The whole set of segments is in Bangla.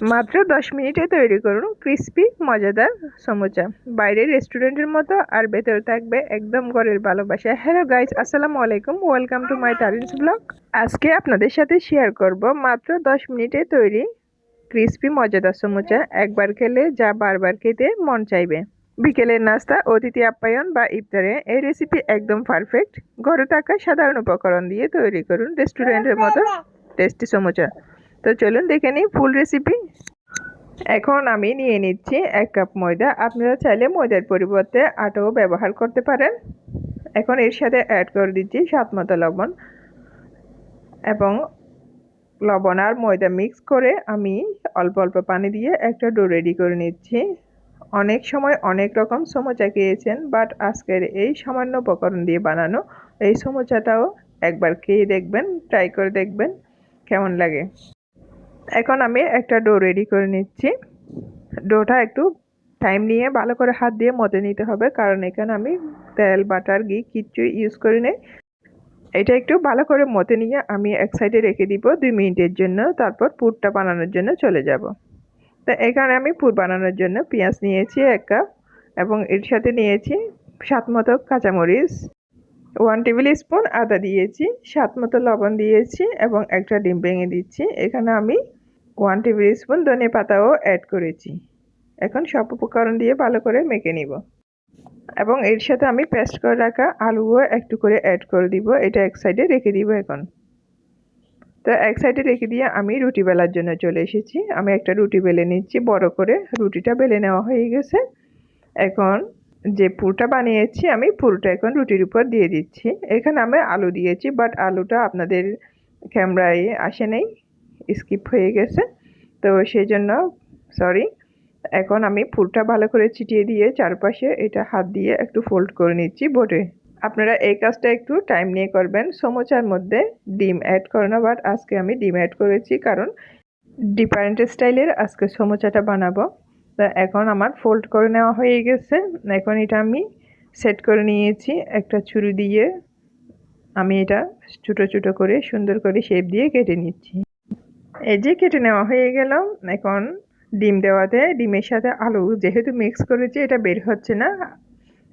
মাত্র দশ মিনিটে তৈরি করুন ক্রিস্পি, মজাদার সমোচা। বাইরের রেস্টুরেন্টের মতো আর ভেতরে থাকবে একদম ঘরের ভালোবাসা। হ্যালো গাইজ আসসালামু আলাইকুম। Welcome to my Tarin's blog আজকে আপনাদের সাথে শেয়ার করব মাত্র দশ মিনিটে তৈরি ক্রিস্পি, মজাদার সমোচা। একবার খেলে যা বারবার খেতে মন চাইবে। বিকেলের নাস্তা, অতিথি আপ্যায়ন বা ইফতারে। এই রেসিপি একদম পারফেক্ট ঘরে থাকা সাধারণ উপকরণ দিয়ে তৈরি করুন রেস্টুরেন্টের মতো টেস্টি সমোচা। তো চলুন দেখে নিই ফুল রেসিপি এখন আমি নিয়ে নিচ্ছি এক কাপ ময়দা। আপনারা চাইলে ময়দার পরিবর্তে আটাও ব্যবহার করতে পারেন। এখন এর সাথে অ্যাড করে দিচ্ছি স্বাদ মতো লবণ এবং লবণ আর ময়দা মিক্স করে আমি অল্প অল্প পানি দিয়ে একটা ডো রেডি করে নিচ্ছি। অনেক সময় অনেক রকম সমোচা খেয়েছেন বাট আজকের এই সামান্য উপকরণ দিয়ে বানানো এই সমোচাটাও একবার খেয়ে দেখবেন ট্রাই করে দেখবেন। কেমন লাগে? এখন আমি একটা ডো রেডি করে নিচ্ছি। ডোটা একটু টাইম নিয়ে ভালো করে হাত দিয়ে মতে নিতে হবে, কারণ এখানে আমি তেল বাটার ঘি কিচ্ছুই ইউজ করি নেই। এটা একটু ভালো করে মতে নিয়ে আমি এক সাইডে রেখে দিব দুই মিনিটের জন্য, তারপর পুরটা বানানোর জন্য চলে যাব। তো এখানে আমি পুর বানানোর জন্য পেঁয়াজ নিয়েছি এক কাপ এবং এর সাথে নিয়েছি সাত মতো কাঁচামরিচ। ওয়ান টেবিল স্পুন আদা দিয়েছি সাত মতো লবণ দিয়েছি এবং একটা ডিম ভেঙে দিচ্ছি। এখানে আমি ওয়ান টেবিল স্পুন ধনে পাতাও অ্যাড করেছি। এখন সব উপকরণ দিয়ে ভালো করে মেখে নিব। এবং এর সাথে আমি পেস্ট করে রাখা আলুও একটু করে অ্যাড করে দিব। এটা এক সাইডে রেখে দিব এখন। তো এক সাইডে রেখে দিয়ে আমি রুটি বেলার জন্য চলে এসেছি। আমি একটা রুটি বেলে নিচ্ছি, বড় করে। রুটিটা বেলে নেওয়া হয়ে গেছে। এখন যে পুরটা বানিয়েছি, আমি পুরটা এখন রুটির উপর দিয়ে দিচ্ছি। এখানে আমি আলু দিয়েছি বাট আলুটা আপনাদের ক্যামেরায় আসে নেই। স্কিপ হয়ে গেছে। তো সেই জন্য সরি এখন আমি ফুলটা ভালো করে ছিটিয়ে দিয়ে চারপাশে এটা হাত দিয়ে একটু ফোল্ড করে নিচ্ছি বোটে আপনারা এই কাজটা একটু টাইম নিয়ে করবেন। সমোচার মধ্যে ডিম অ্যাড করানো বাট আজকে আমি ডিম অ্যাড করেছি কারণ ডিফারেন্ট স্টাইলের আজকে সমোচাটা বানাবো। তা এখন আমার ফোল্ড করে নেওয়া হয়ে গেছে। এখন এটা আমি সেট করে নিয়েছি একটা ছুরি দিয়ে। আমি এটা ছোটো ছোটো করে সুন্দর করে শেপ দিয়ে কেটে নিচ্ছি। এই যে কেটে নেওয়া হয়ে গেল, এখন ডিম দেওয়াতে, ডিমের সাথে আলু যেহেতু মিক্স করেছি, এটা বের হচ্ছে না।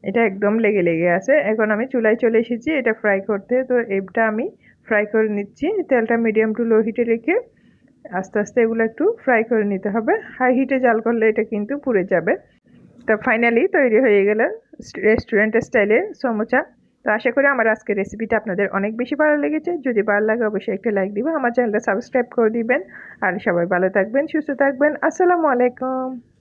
এটা একদম লেগে লেগে আছে। এখন আমি চুলায় চলে এসেছি, এটা ফ্রাই করতে। তো এটা আমি ফ্রাই করে নিচ্ছি। তেলটা মিডিয়াম টু লো হিটে রেখে আস্তে আস্তে এগুলো একটু ফ্রাই করে নিতে হবে। হাই হিটে জাল করলে এটা কিন্তু পুড়ে যাবে। তা ফাইনালি তৈরি হয়ে গেল রেস্টুরেন্টের স্টাইলের সমোচা। তো আশা করি আমার আজকের রেসিপিটা আপনাদের অনেক বেশি ভালো লেগেছে। যদি ভালো লাগে, অবশ্যই একটা লাইক দিবেন, আমার চ্যানেলটা সাবস্ক্রাইব করে দিবেন। আর সবাই ভালো থাকবেন, সুস্থ থাকবেন। আসসালামু আলাইকুম।